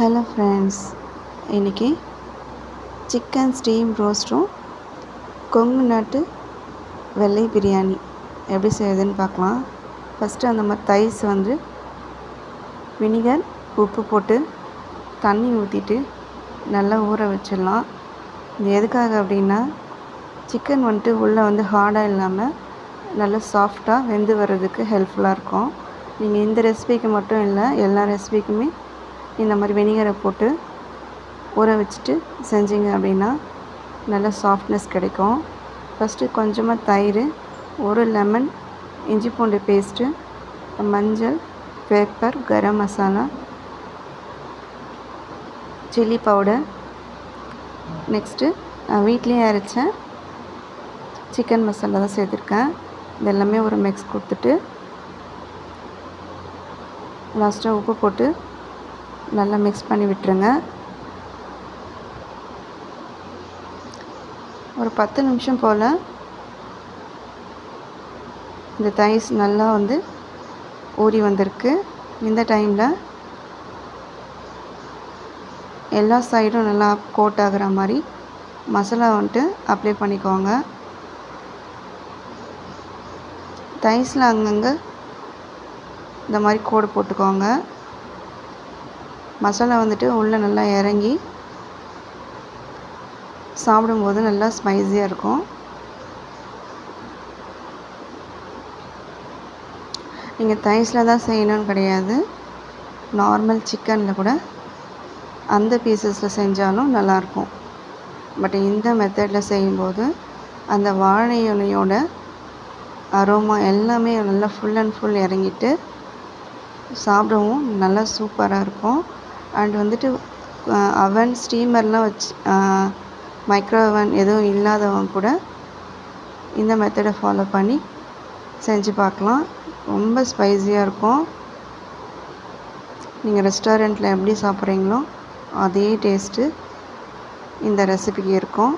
Hello friends இன்றைக்கி chicken steam ரோஸ்ட்டும் கொங்கு நாட்டு வெள்ளை பிரியாணி எப்படி செய்யுதுன்னு பார்க்கலாம். ஃபஸ்ட்டு அந்த மாதிரி தைஸ் வந்து வினிகர் உப்பு போட்டு தண்ணி ஊற்றிட்டு நல்லா ஊற வச்சிடலாம். இது எதுக்காக அப்படின்னா சிக்கன் வந்துட்டு உள்ளே வந்து ஹார்டாக இல்லாமல் நல்லா சாஃப்டாக வெந்து வர்றதுக்கு ஹெல்ப்ஃபுல்லாக இருக்கும். நீங்கள் இந்த ரெசிபிக்கு மட்டும் இல்லை எல்லா ரெசிபிக்குமே இந்த மாதிரி வினிகரை போட்டு ஊற வச்சுட்டு செஞ்சீங்க அப்படின்னா நல்ல சாஃப்ட்னஸ் கிடைக்கும். ஃபஸ்ட்டு கொஞ்சமாக தயிர் ஒரு லெமன் இஞ்சி பூண்டு பேஸ்ட்டு மஞ்சள் pepper garam masala chilli powder next வீட்லேயே அரைச்ச சிக்கன் மசாலா தான் சேர்த்துருக்கேன். இது எல்லாமே ஒரு மிக்ஸ் கொடுத்துட்டு லாஸ்ட்டாக உப்பு போட்டு நல்லா மிக்ஸ் பண்ணி விட்டுருங்க. ஒரு பத்து நிமிஷம் போல் இந்த தைஸ் நல்லா வந்து ஊறி வந்திருக்கு. இந்த டைமில் எல்லா சைடும் நல்லா கோட் ஆகிற மாதிரி மசாலா வந்துட்டு அப்ளை பண்ணிக்கோங்க. தைஸில் அங்கங்கே இந்த மாதிரி கோடு போட்டுக்கோங்க. மசாலா வந்துட்டு உள்ளே நல்லா இறங்கி சாப்பிடும்போது நல்லா ஸ்பைஸியாக இருக்கும். நீங்கள் தைஸில் தான் செய்யணும்னு கிடையாது. நார்மல் சிக்கனில் கூட அந்த பீசஸில் செஞ்சாலும் நல்லாயிருக்கும் பட் இந்த மெத்தடில் செய்யும்போது அந்த வாழை இலையோட அரோமா எல்லாமே நல்லா ஃபுல் அண்ட் ஃபுல் இறங்கிட்டு சாப்பிடவும் நல்லா சூப்பராக இருக்கும். அண்ட் வந்துட்டு அவன் ஸ்டீமர்லாம் வச்சு மைக்ரோ அவன் எதுவும் இல்லாதவங்க கூட இந்த மெத்தடை ஃபாலோ பண்ணி செஞ்சு பார்க்கலாம். ரொம்ப ஸ்பைஸியாக இருக்கும். நீங்கள் ரெஸ்டாரண்ட்டில் எப்படி சாப்பிட்றீங்களோ அதே டேஸ்ட்டு இந்த ரெசிபிக்கு இருக்கும்.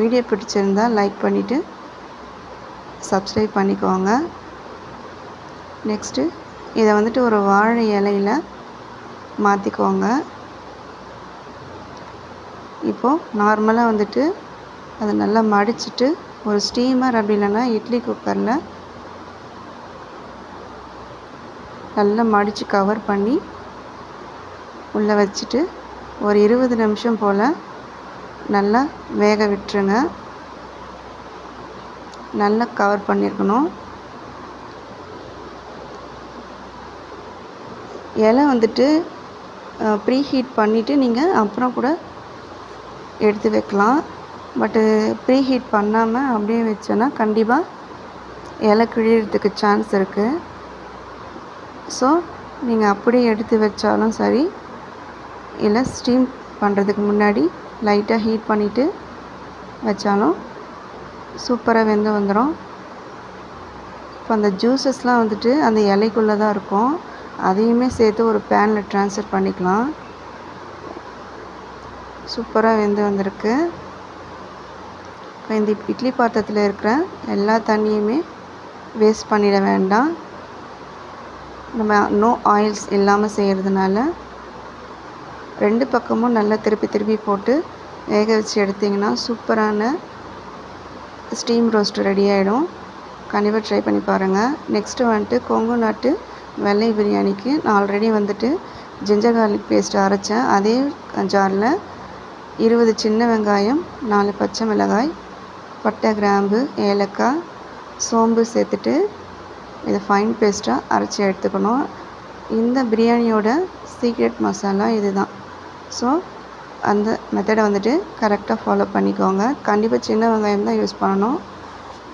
வீடியோ பிடிச்சிருந்தால் லைக் பண்ணிவிட்டு சப்ஸ்கிரைப் பண்ணிக்கோங்க. நெக்ஸ்ட்டு இதை வந்துட்டு ஒரு வாழை இலையில் மாற்றிக்கோங்க இப்போது நார்மலாக வந்துட்டு அதை நல்லா மடிச்சுட்டு ஒரு ஸ்டீமர் அப்படி இல்லைன்னா இட்லி குக்கரில் நல்லா மடித்து கவர் பண்ணி உள்ளே வச்சுட்டு ஒரு இருபது நிமிஷம் போல் நல்லா வேக விட்டுருங்க. நல்லா கவர் பண்ணியிருக்கணும். இலை வந்துட்டு ப்ரீ ஹீட் பண்ணிவிட்டு நீங்கள் அப்புறம் கூட எடுத்து வைக்கலாம். பட்டு ப்ரீ ஹீட் பண்ணாமல் அப்படியே வச்சோன்னா கண்டிப்பாக இலை கிழியறதுக்கு சான்ஸ் இருக்குது ஸோ நீங்கள் அப்படியே எடுத்து வச்சாலும் சரி இல்லை ஸ்டீம் பண்ணுறதுக்கு முன்னாடி லைட்டாக ஹீட் பண்ணிவிட்டு வச்சாலும் சூப்பராக வெந்து வந்துடும் இப்போ அந்த ஜூஸஸ்லாம் வந்துட்டு அந்த இலைக்குள்ளே தான் இருக்கும். அதையுமே சேர்த்து ஒரு பேனில் ட்ரான்ஸ்ஃபர் பண்ணிக்கலாம். சூப்பராக வெந்து வந்திருக்கு. இப்போ இந்த இட்லி பாத்திரத்தில் இருக்கிற எல்லா தண்ணியுமே வேஸ்ட் பண்ணிட வேண்டாம். நம்ம நோ ஆயில்ஸ் இல்லாமல் செய்கிறதுனால ரெண்டு பக்கமும் நல்லா திருப்பி திருப்பி போட்டு வேக வச்சு எடுத்திங்கன்னா சூப்பரான ஸ்டீம் ரோஸ்ட் ரெடி ஆகிடும் கண்டிப்பாக ட்ரை பண்ணி பாருங்கள் நெக்ஸ்ட்டு வந்துட்டு கொங்கு நாட்டு வெள்ளை பிரியாணிக்கு நான் ஆல்ரெடி வந்துட்டு ஜிஞ்சர் கார்லிக் பேஸ்ட் அரைச்சேன். அதே ஜாரில் இருபது சின்ன வெங்காயம் நாலு பச்சை மிளகாய் பட்டை கிராம்பு ஏலக்காய் சோம்பு சேர்த்துட்டு இதை ஃபைன் பேஸ்ட்டாக அரைச்சி எடுத்துக்கணும். இந்த பிரியாணியோட சீக்ரெட் மசாலா இது தான் ஸோ அந்த மெத்தடை வந்துட்டு கரெக்டாக ஃபாலோ பண்ணிக்கோங்க. கண்டிப்பாக சின்ன வெங்காயம் தான் யூஸ் பண்ணணும்.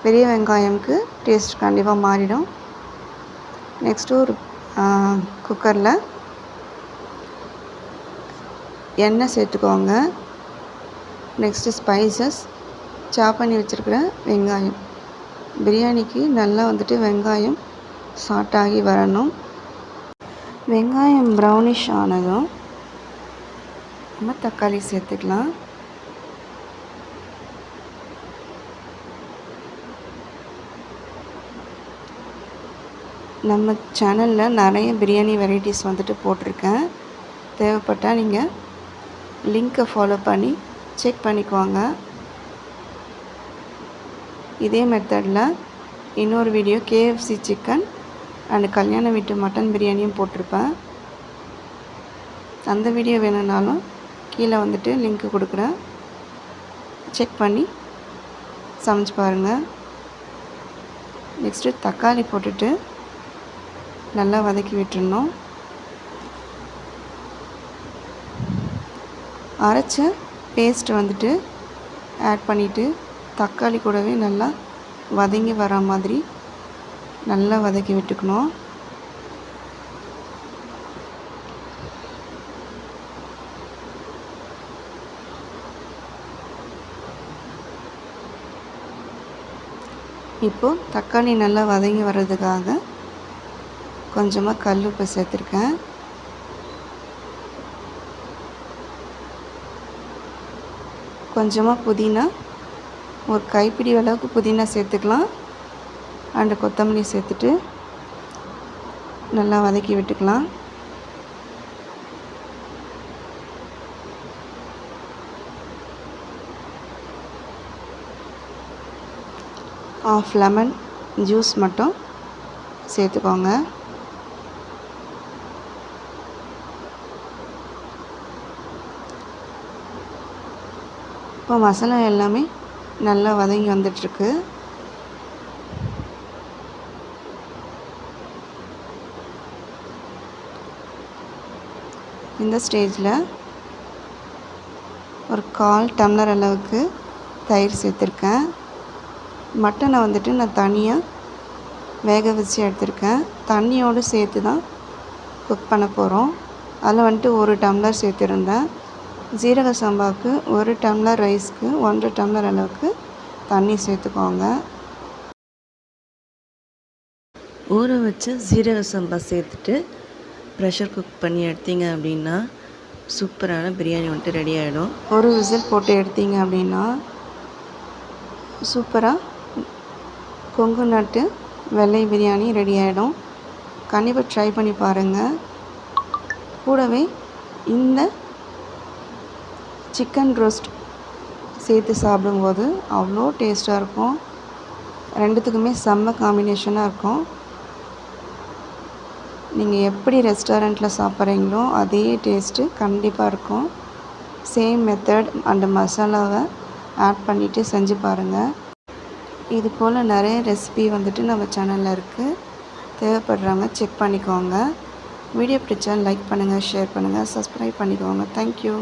பெரிய வெங்காயம்க்கு டேஸ்ட் கண்டிப்பாக மாறிடும். நெக்ஸ்ட்டு ஒரு குக்கரில் எண்ணெய் சேர்த்துக்கோங்க. Next spices. சாப் பண்ணி வச்சுருக்கிற வெங்காயம். பிரியாணிக்கு நல்லா வந்துட்டு வெங்காயம் சாட்டாகி ஆகி வரணும். வெங்காயம் ப்ரௌனிஷ் ஆனதும் நம்ம தக்காளி சேர்த்துக்கலாம். நம்ம சேனலில் நிறைய பிரியாணி வெரைட்டிஸ் வந்துட்டு போட்டிருக்கேன். தேவைப்பட்டால் நீங்கள் லிங்க்கை ஃபாலோ பண்ணி செக் பண்ணிக்குவாங்க இதே மெத்தடில் இன்னொரு வீடியோ கேஎஃப்சி சிக்கன் அண்டு கல்யாண வீட்டு மட்டன் பிரியாணியும் போட்டிருப்பேன். அந்த வீடியோ வேணும்னாலும் கீழே வந்துட்டு லிங்க்கு கொடுக்குறேன். செக் பண்ணி சமைச்சு பாருங்கள் நெக்ஸ்ட்டு தக்காளி போட்டுட்டு நல்லா வதக்கி விட்டுடணும் அரைச்ச பேஸ்ட் வந்துட்டு ஆட் பண்ணிவிட்டு தக்காளி கூடவே நல்லா வதங்கி வர மாதிரி நல்லா வதக்கி விட்டுக்கணும். இப்போது தக்காளி நல்லா வதங்கி வர்றதுக்காக கொஞ்சமாக கல் உப்பு சேர்த்துருக்கேன். கொஞ்சமாக புதினா ஒரு கைப்பிடி அளவுக்கு புதினா சேர்த்துக்கலாம். அண்டு கொத்தமல்லி சேர்த்துட்டு நல்லா வதக்கி விட்டுக்கலாம். ஆஃப் லெமன் ஜூஸ் மட்டும் சேர்த்துக்கோங்க. இப்போ மசாலா எல்லாமே நல்லா வதங்கி வந்துட்டுருக்கு. இந்த ஸ்டேஜில் ஒரு கால் டம்ளர் அளவுக்கு தயிர் சேர்த்துருக்கேன். மட்டனை வந்துட்டு நான் தனியாக வேக வச்சு எடுத்திருக்கேன். தண்ணியோடு சேர்த்து தான் குக் பண்ண போகிறோம் அதில் வந்துட்டு ஒரு டம்ளர் சேர்த்துருந்தேன். ஜீரக சம்பாவுக்கு ஒரு டம்ளர் ரைஸ்க்கு ஒன்றரை டம்ளர் அளவுக்கு தண்ணி சேர்த்துக்கோங்க. ஊற வச்ச சீரக சம்பா சேர்த்துட்டு ப்ரெஷர் குக் பண்ணி எடுத்தீங்க அப்படின்னா சூப்பரான பிரியாணி வந்துட்டு ரெடி ஆகிடும் ஒரு விசில் போட்டு எடுத்தீங்க அப்படின்னா சூப்பராக கொங்கு நாட்டு வெள்ளை பிரியாணி ரெடி ஆகிடும் கண்டிப்பாக ட்ரை பண்ணி பாருங்கள் கூடவே இந்த சிக்கன் ரோஸ்ட் சேர்த்து சாப்பிடும்போது அவ்வளோ டேஸ்ட்டாக இருக்கும். ரெண்டுத்துக்குமே செம்ம காம்பினேஷனாக இருக்கும். நீங்கள் எப்படி ரெஸ்டாரண்ட்டில் சாப்பிட்றீங்களோ அதே டேஸ்ட்டு கண்டிப்பாக இருக்கும். சேம் மெத்தட் அந்த மசாலாவை ஆட் பண்ணிவிட்டு செஞ்சு பாருங்கள் இது போல் நிறைய ரெசிபி வந்துட்டு நம்ம சேனலில் இருக்குது தேவைப்படுறவங்க செக் பண்ணிக்கோங்க. வீடியோ பிடிச்சா லைக் பண்ணுங்கள் ஷேர் பண்ணுங்கள் சப்ஸ்கிரைப் பண்ணிக்கோங்க. தேங்க்யூ